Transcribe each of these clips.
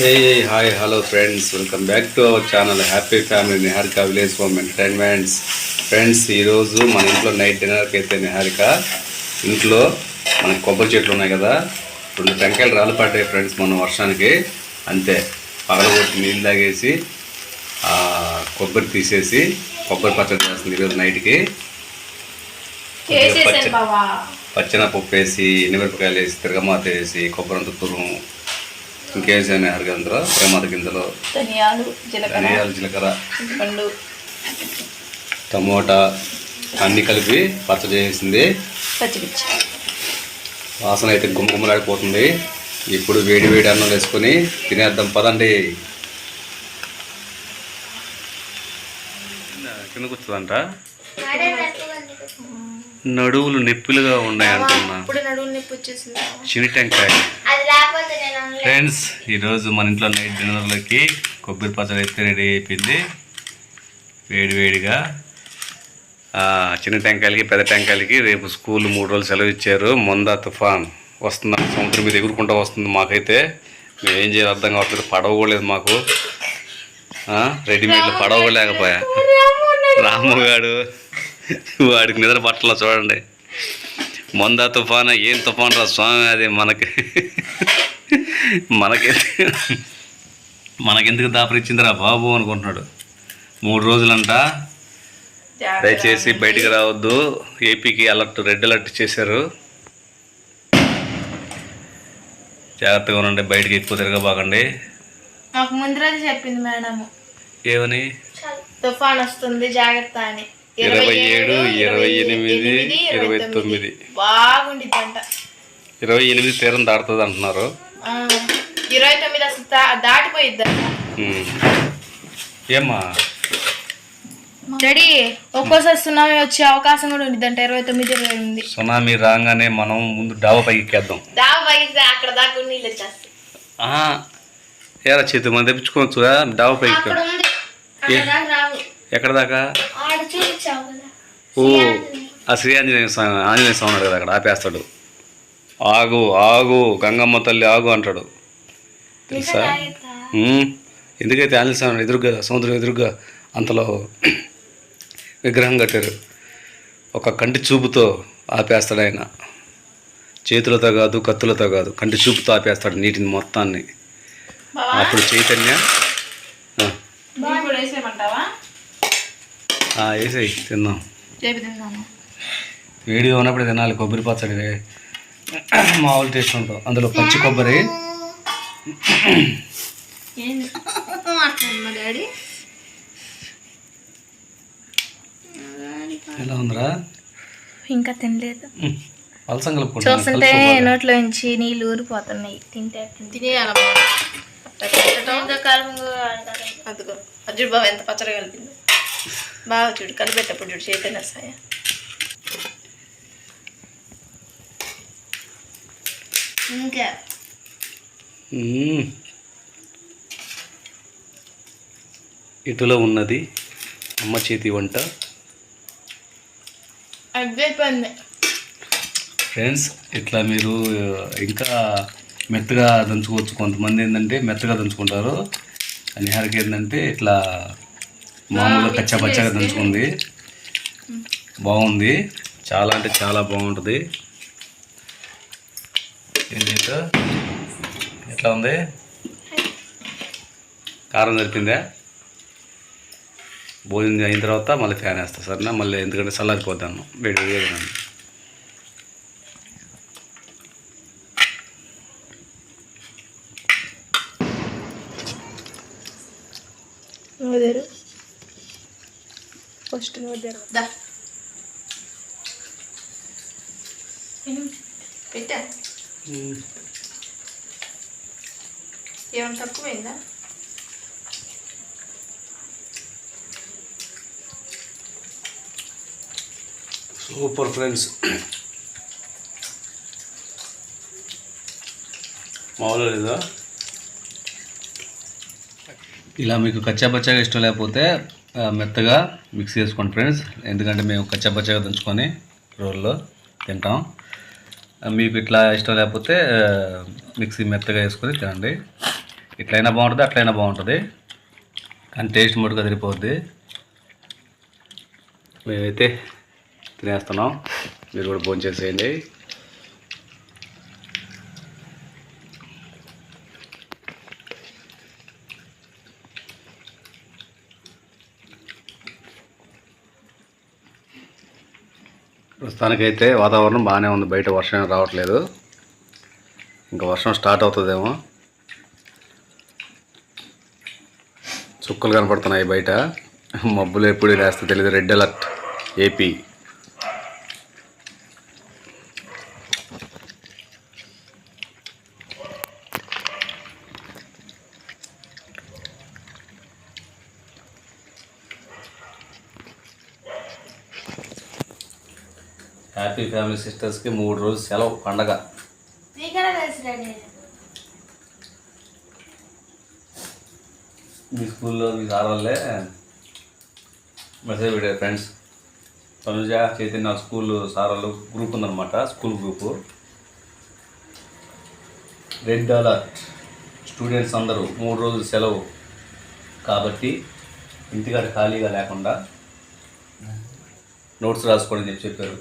Hey hi hello friends welcome back to our channel happy family Niharika village home entertainments friends ఈరోజు మన ఇంట్లో night డిన్నర్కి అయితే నిహారిక ఇంట్లో మన కొబ్బరి చెట్లు ఉన్నాయి కదా రెండు టెంకాయలు రాళ్ళు పడ్డాయి ఫ్రెండ్స్ మొన్న వర్షానికి. అంతే పగలగొట్టి నీళ్ళు తాగేసి కొబ్బరి తీసేసి కొబ్బరి పచ్చడి చేస్తుంది ఈరోజు నైట్కి బావా. పచ్చెనపప్పు వేసి ఎండుమిరపకాయలు వేసి తిరగమాత వేసి కొబ్బరి తురుము ఇంకేసాను అందులో ప్రేమాత గింజలు. ధనియాలు జీలకర్ర. ధనియాలు జీలకర్ర. చింతపండు టమోటా. అన్నీ కలిపి పచ్చడి చేసింది. పచ్చిమిర్చి. వాసన అయితే గుమ్మగుమ్మలాడిపోతుంది. ఇప్పుడు వేడి వేడి అన్నం వేసుకొని తినేద్దాం. పదండి. కింద కూర్చుందంట నడువులు నొప్పులుగా ఉన్నాయి అంటున్నా. ఇప్పుడు నడువులు నొప్పి వచ్చేసింది చిని టెంకాయ. ఫ్రెండ్స్ ఈరోజు మన ఇంట్లో నైట్ డిన్నర్లోకి కొబ్బరి పచ్చడి అయితే రెడీ అయిపోయింది. వేడి వేడిగా ఆ, చిన్న టెంకాయలకి పెద్ద టెంకాయలకి రేపు స్కూల్ మూడు రోజులు సెలవు ఇచ్చారు. మొందా తుఫాన్ వస్తుంది సముద్రం మీద ఎగురుకుంటూ వస్తుంది మాకైతే. మేము ఏం చేయాలి అర్థం కావట్లేదు. పడవ కూడా లేదు మాకు. ఆ, రెడీమేడ్లో పడవ కూడా లేకపోయా? రాము గాడు. వాడికి నిద్ర పట్టలో చూడండి. మొందా తుఫాన్ ఏం తుఫాన్ రా స్వామి అది మనకి మనకెందుకు మనకెందుకు దాపరిచ్చిందిరా బాబు అనుకుంటున్నాడు. మూడు రోజులంట. దయచేసి బయటికి రావద్దు. ఏపీకి అలర్ట్ రెడ్ అలర్ట్ చేశారు. జాగ్రత్తగా ఉండండి బయటికి ఎక్కువ తిరగబాకండి. మాకు ముందు రోజు చెప్పింది మేడం ఏమని? తుఫాన్ వస్తుంది జాగ్రత్త అని. ఇరవై ఏడు ఇరవై ఎనిమిది ఇరవై తొమ్మిది. ఇరవై ఎనిమిది తీరం దాడుతుంది అంటున్నారు. ఇరవై తొమ్మిది అసలు దా- దాటిపోయిద్దంట ఉమ్. ఏమ్మా? డాడీ ఒక్కోసారి సునామీ వచ్చే అవకాశం కూడా ఉండిద్దంట ఇరవై తొమ్మిది ఇరవై ఎనిమిది. సునామీ రాగానే మనం ముందు డాబా పైకి ఎక్కేద్దాం. దావ పైకి అక్కడ దాకా నీళ్ళు వచ్చేస్తాయి ఏరా చేతి మనం తెప్పించుకోవచ్చు డాబా పైకి ఎక్కడ దాకా ఓ ఆ శ్రీ ఆంజనేయ స్వామి ఆంజనేయ స్వామి ఉన్నాడు కదా అక్కడ ఆపేస్తాడు. ఆగు ఆగు గంగమ్మ తల్లి ఆగు అంటాడు. తెలుసా? ఎందుకైతే ఆంజనేయ స్వామి ఎదురుగా సముద్రం ఎదురుగా అంతలో విగ్రహం కట్టారు ఒక కంటి చూపుతో ఆపేస్తాడు ఆయన. చేతులతో కాదు కత్తులతో కాదు కంటి చూపుతో ఆపేస్తాడు నీటిని మొత్తాన్ని. అప్పుడు చైతన్య ఆ, నీళ్ళు కూడా వేసేయమంటావా ఆ, వేసేయి రేపు తిందాము వేడిగా ఉన్నప్పుడు తినాలి కొబ్బరి పచ్చడి. మామూలు టేస్ట్ ఉంటుంది. అందులో పచ్చి కొబ్బరి. ఎలా ఉందిరా? ఇంకా తినలేదు. పలసం చూస్తుంటే నోట్లో నుంచి నీళ్ళు ఊరిపోతున్నాయి. తింటే తినేయాలమ్మా అదిగో అర్జుడు బాబు ఎంత పచ్చడి కలిపిందో. బాగా చూడు కలిపేటప్పుడు చూడు చైతన్య సాయ ఇంకా. ఇటులో ఉన్నది అమ్మ చేతి వంట. ఫ్రెండ్స్ ఇట్లా మీరు ఇంకా మెత్తగా దంచుకోవచ్చు. కొంతమంది ఏంటంటే మెత్తగా దంచుకుంటారు. నిహారికి ఏంటంటే ఇట్లా మామూలుగా కచ్చా పచ్చగా దంచుకుంది. బాగుంది. చాలా అంటే చాలా బాగుంటుంది. ఎట్లా ఉంది? కారం సరిపోయిందా? భోజనం అయిన తర్వాత మళ్ళీ ఫ్యాన్ వేస్తా సరేనా? మళ్ళీ ఎందుకంటే చల్లారిపోతాను వేడి వేడి. ఫస్ట్ వదిలేరు దా పెట్టా ఏమైనా తక్కువైందా సూపర్ ఫ్రెండ్స్ మామూలు లేదా ఇలా మీకు కచ్చా పచ్చాగా ఇష్టం లేకపోతే మెత్తగా మిక్స్ చేసుకోండి ఫ్రెండ్స్. ఎందుకంటే మేము కచ్చా దంచుకొని రోల్లో తింటాం. మీకు ఇట్లా ఇష్టం లేకపోతే మిక్సీ మెత్తగా వేసుకొని తినండి. ఇట్లయినా బాగుంటుంది అట్లయినా బాగుంటుంది. కానీ టేస్ట్ మటుకు అదిరిపోద్ది. మేమైతే తినేస్తున్నాం. మీరు కూడా భోజనం చేసేయండి ప్రస్తుతానికైతే వాతావరణం బాగానే ఉంది. బయట వర్షం రావట్లేదు. ఇంకా వర్షం స్టార్ట్ అవుతుందేమో. చుక్కలు కనపడుతున్నాయి బయట. మబ్బులు ఎప్పుడు లేస్తే తెలియదు red alert AP. Happy family సిస్టర్స్కి మూడు రోజులు సెలవు పండగ. మీ స్కూల్లో మీ సార్ వాళ్ళే మెసేజ్ పెట్టారు friends. Tanuja Chaitanya school sir వాళ్ళు గ్రూప్ ఉందన్నమాట school group. Red alert students అందరూ మూడు రోజులు సెలవు కాబట్టి ఇంటికాడ ఖాళీగా లేకుండా నోట్స్ రాసుకోండి అని చెప్పి చెప్పారు.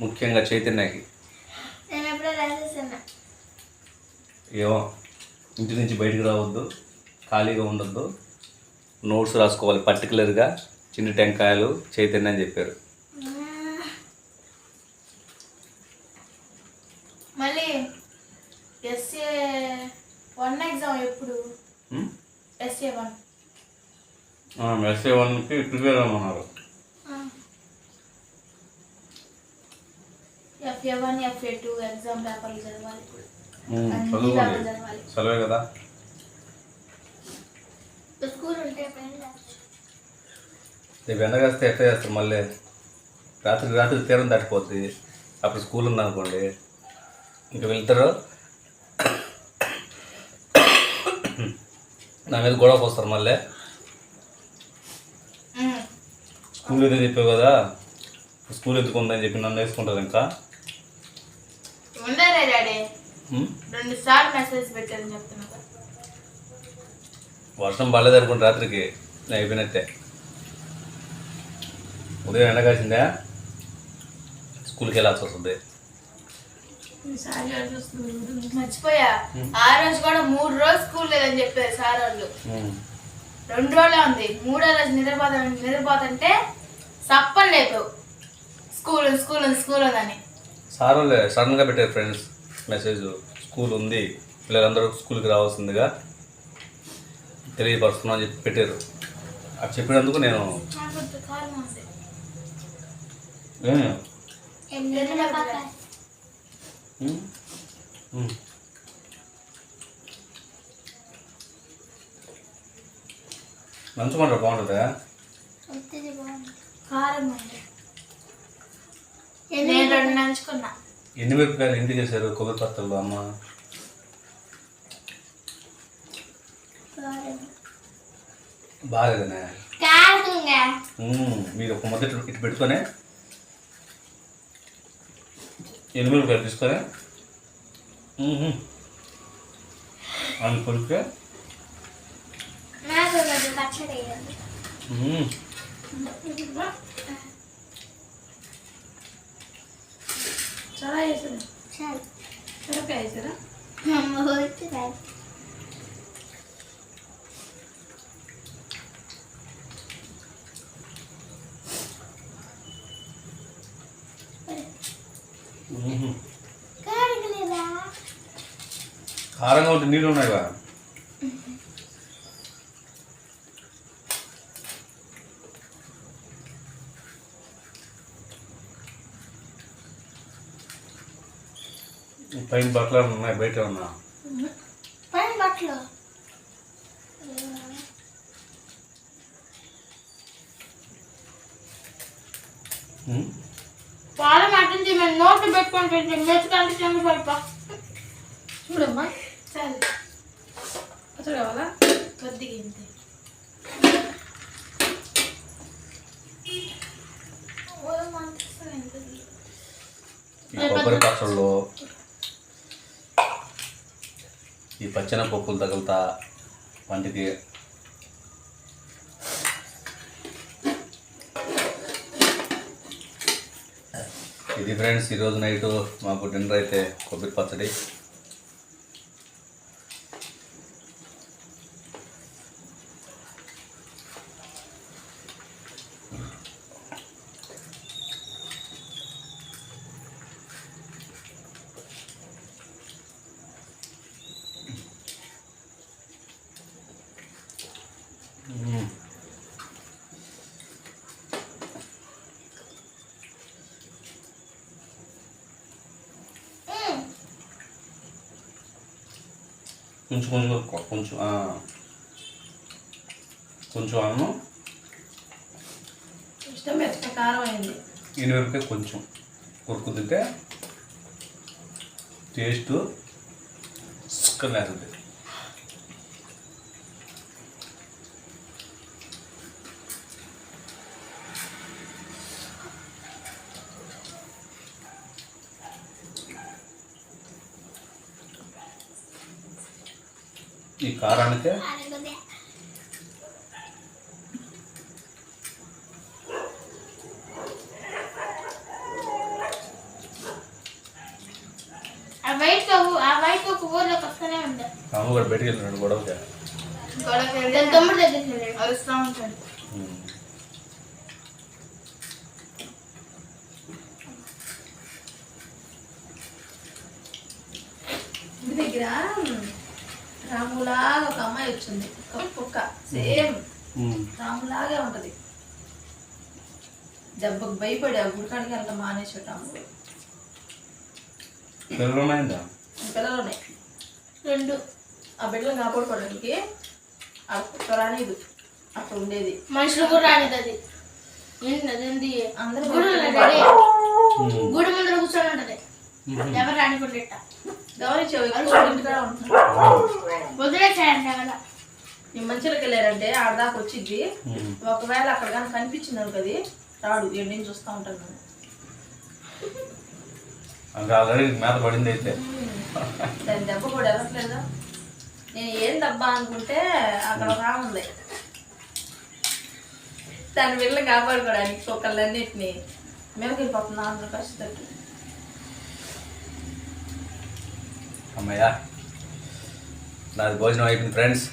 ముఖ్యంగా చైతన్యకి. ఏమో ఇంటి నుంచి బయటికి రావద్దు ఖాళీగా ఉండొద్దు. నోట్స్ రాసుకోవాలి పర్టికులర్గా చిన్న టెంకాయలు చైతన్య అని చెప్పారు. మళ్ళీ ఎస్ఏ వన్ ఎగ్జామ్ ఎప్పుడు? ఎస్ఏ వన్ ఎస్ఏ వన్కి prepare అవ్వమన్నారు FA one FA two exam పేపర్లు చదవాలి ఇప్పుడు. ఉమ్, అన్ని చదువుకోండి కదా? స్కూల్ ఉంటే. రేపు ఎండగాస్తే ఎట్లా చేస్తారు మళ్ళీ? రాత్రి రాత్రి తీరం దాటిపోతుంది అప్పుడు స్కూల్ ఉందనుకోండి. ఇంకా వెళ్తారు. నా మీద గొడవకు వస్తారు మళ్ళీ. స్కూల్ ఏదో చెప్పావు కదా? స్కూల్ ఎందుకు ఉందని చెప్పి నన్ను వేసుకుంటుంది ఇంకా? రెండు సార్లు మెసేజ్ పెట్టారని చెప్తున్నా. వర్షం పడలేదు అనుకుంటే రాత్రికి. అయిపోయినట్టే. ఉదయం ఎండ కాసిందా? స్కూల్కి వెళ్ళాల్సి వస్తుంది. మర్చిపోయా. ఆ రోజు కూడా మూడు రోజులు స్కూల్ లేదని చెప్పారు సార్ వాళ్ళు. రెండు రోజులే ఉంది. మూడో రోజు నిద్రపోతా నిద్రపోతుంటే సప్పని లేపావు. స్కూల్ స్కూల్ స్కూల్ ఉందని సార్ వాళ్ళే సడన్గా పెట్టారు ఫ్రెండ్స్. మెసేజ్ స్కూల్ ఉంది పిల్లలందరూ స్కూల్కి రావాల్సిందిగా తెలియపరుస్తున్నాం అని చెప్పి పెట్టారు. అది చెప్పినందుకు నేను నాకు అంత బాగుంటుందా? కారం ఉంది. నేను రెండు నంచుకున్నా. ఎన్ని మిరపకాయలు ఇంటికి వేసారు కొబ్బరి పత్తలు అమ్మ. బాగాలేదనే. మీరు ఒక మొదటి ఇటు పెట్టుకొని ఎన్ని మిరపకాయలు తీసుకొని అని కొలిస్తే నాకు పచ్చడి చాలా వేసారు చాలు. మిరపకాయ వేసారా. కారంగా ఉంటే నీళ్ళు ఉన్నాయిగా? పైన బట్టలు ఉన్నాయి? బయట ఉన్నా పైన బట్టలు. పాల మటన్ మేము నోట్లు పెట్టుకొని తింటే మెతుకంటే చెంగు పడిపా చూడమ్మా. చాలు అసలు కావాలా? కొద్దిగా ఇంతే. కొబ్బరి పచ్చళ్ళు ఈ పచ్చెన పప్పులు తగులుతా వంటికి. ఇది ఫ్రెండ్స్ ఈరోజు నైట్ మాకు డిన్నర్ అయితే కొబ్బరి పచ్చడి. కొంచెం కొంచెం కొంచెం కొంచెం అన్నం ఇష్టం కారం అయింది ఎనిమిరపకాయ కొంచెం కొరుకు తింటే టేస్ట్ సుక్కం లేస్తుంది వస్తూనే ఉంది. రాము కూడా బయటికి వెళ్ళినాడు గొడవకి. దాని తమ్ముడు దగ్గరికి వెళ్ళాడు. అరుస్తూ ఉంటాడు ఉమ్. ఇంటి దగ్గర రాములాగా ఒక అమ్మాయి వచ్చింది ఒక కుక్క సేమ్. రాములాగే ఉంటది. దెబ్బకు భయపడి ఆ గుడికాడికి వెళ్ళక మానేసాడు రాముడు పిల్లలు ఉన్నాయందా పిల్లలు ఉన్నాయి రెండు. ఆ బిడ్డలు కాపాడుకోవడానికి ఆ కుక్క రానిది అక్కడ ఉండేది. మనుషులు కూడా రానిది అది. ఏంటి అదేంటి అందరూ గుడి గుడి ముందర కూర్చొని ఉంటది. ఎవరు రానికుండా గమనించావు ఎక్కువ ఇంటికాడ వదిలేసాయండి అక్కడ ఈ మంచిలోకి వెళ్ళారంటే ఆడదాకా వచ్చింది ఉమ్. ఒకవేళ అక్కడ కానీ కనిపించింది అనుకో అది రాడు ఏడు నుంచి చూస్తూ ఉంటాను నేను ఇంకా ఆల్రెడీ మేత పడింది అయితే. దాని దెబ్బ కూడా వెళ్ళట్లేదా? నేను ఏం దెబ్బ అనుకుంటే అక్కడ ఉంది దాని వెళ్ళి కాపాడుకోవడానికి కుక్కలన్నిటిని మేమకి వెళ్ళిపోతున్నా అందరూ కష్టకి అమ్మయ్యా నాది భోజనం అయిపోయింది ఫ్రెండ్స్.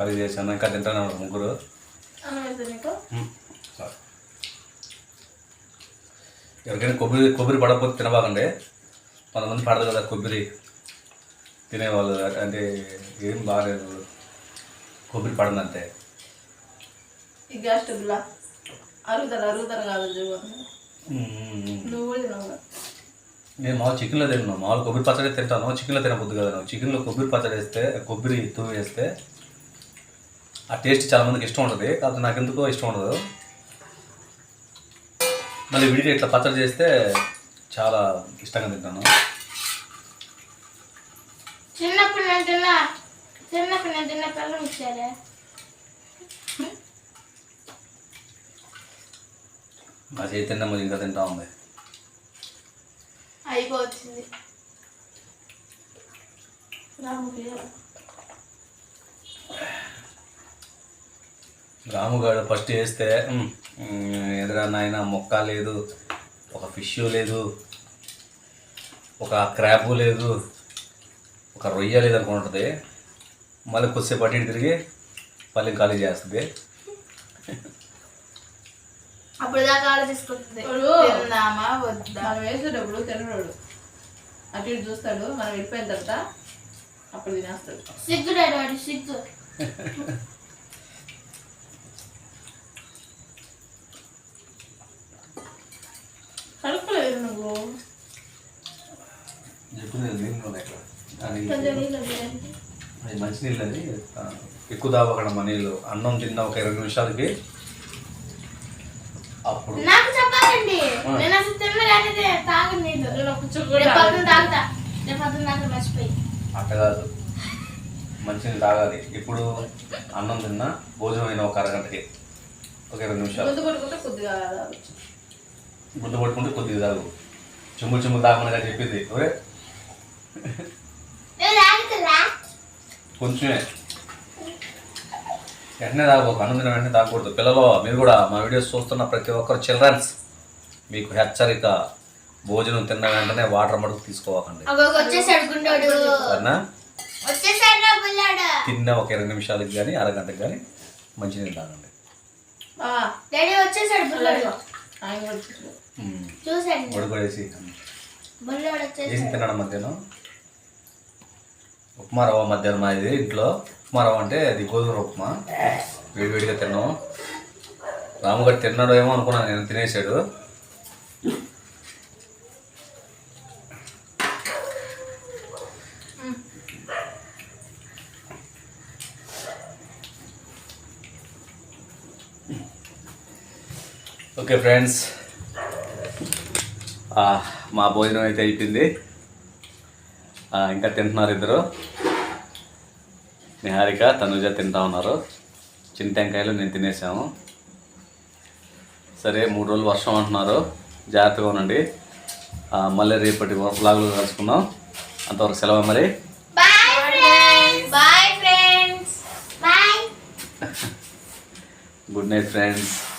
కర్రీ చేశాను. ఇంకా తింటాను ముగ్గురు. ఎవరికైనా కొబ్బరి కొబ్బరి పడకపోతే తినబాకండి. కొంతమంది పడదు కదా కొబ్బరి. తినేవాళ్ళు. అంటే ఏం బాగాలేదు. కొబ్బరి గ్యాస్ అరుగుతారు అరుగుతారు కాదు. నువ్వు తినవు? కదా. నేను మామూలు చికెన్లో తిన్నాను మామూలు కొబ్బరి పచ్చడి తింటాను. చికెన్లో తినబుద్ది కదా నువ్వు చికెన్లో కొబ్బరి పచ్చడి వేస్తే కొబ్బరి తువ్వు వేస్తే ఆ టేస్ట్ చాలా మందికి ఇష్టం ఉంటుంది. కాకపోతే నాకు ఎందుకో ఇష్టం ఉండదు. మళ్ళీ విడిగా ఇట్లా పచ్చడి చేస్తే చాలా ఇష్టంగా తింటాను. చిన్నప్పుడు నేను తిన్నా చిన్నప్పుడు నేను తిన్న పిల్లలు ఇచ్చారే? మా చైతన్యం మరి ఇంకా తింటా ఉంది. అయిపోతుంది. రాముకి రాముగాడు ఫస్ట్ వేస్తే "ఉమ్, ఉమ్, ఎదురా నాయన మొక్క లేదు ఒక ఫిష్ లేదు ఒక క్రాబు లేదు ఒక రొయ్య లేదు అనుకుంటుంది మళ్ళీ కొద్దిసేపు అటు తిరిగి పల్లెం ఖాళీ చేస్తుంది. అప్పుడు దాకా ఆలోచిస్తుంది. ఇప్పుడు తిందామా వద్దా? మనం వేసేటప్పుడు తినడు. అటు ఇటు చూస్తాడు మనం వెళ్ళిపోయిన తర్వాత అప్పుడు తినేస్తాడు. సిగ్గు డాడీ సిగ్గు కలుపుకోలేదు నువ్వు చెప్పింది నీళ్ళు ఉన్నాయి ఇక్కడ. ఆ నీళ్ళు. కొంచెం నీళ్ళు వదిలేయండి. అది మంచినీళ్ళు అది ఎక్కువ దాపకడమ్మ నీళ్ళు. అన్నం తిన్న ఒక ఇరవై నిమిషాలకి అప్పుడు నాకు చెప్పాలండి. నేను అసలు తాగను నీళ్ళు. రేపు తాగుతా. రేపు మర్చిపోయి. అట్ట కాదు. మంచినీళ్ళు తాగాలి. ఇప్పుడు అన్నం తిన్నా భోజనం అయిన ఒక అరగంటకి ఒక ఇరవై నిమిషాలు. కొద్దిగా తాగొచ్చు. గుడ్డ పట్టుకుంటే కొద్దిగా తాగు. చెమ్ములు చెమ్ములు తాగమని చెప్పింది ఒరే కొంచెమే. వెంటనే తాగబోకు అన్నం తిన వెంటనే తాగకూడదు. పిల్లలు మీరు కూడా మా వీడియోస్ చూస్తున్న ప్రతి ఒక్కరు చిల్డ్రన్స్ మీకు హెచ్చరిక భోజనం తిన్న వెంటనే వాటర్ మడుగు బుల్లాడు తిన్న ఒక ఇరవై నిమిషాలకి కానీ అరగంటకి కానీ మంచినీళ్ళు తాగండి. చూసాడు. తిన్నాడు మధ్యాహ్నం? ఉప్మా రవ్వ మధ్యాహ్నం మా ఇది ఇంట్లో ఉప్మా రవ్వ అంటే అది గోధుమ ఉప్మా. వేడివేడిగా తిన్నాం రాముగారు తిన్నాడు ఏమో అనుకున్నాను నేను తినేసాడు ఓకే ఫ్రెండ్స్. మా భోజనం అయితే అయిపోయింది. ఇంకా తింటున్నారు ఇద్దరు. నిహారిక తనుజ తింటా ఉన్నారు. చిన్న టెంకాయలు నేను తినేసాము. సరే మూడు రోజులు వర్షం అంటున్నారు. జాగ్రత్తగా ఉండండి. ఆ, మళ్ళీ రేపటి వ్లాగ్లో కలుసుకుందాం. అంతవరకు సెలవు మరి. Good night friends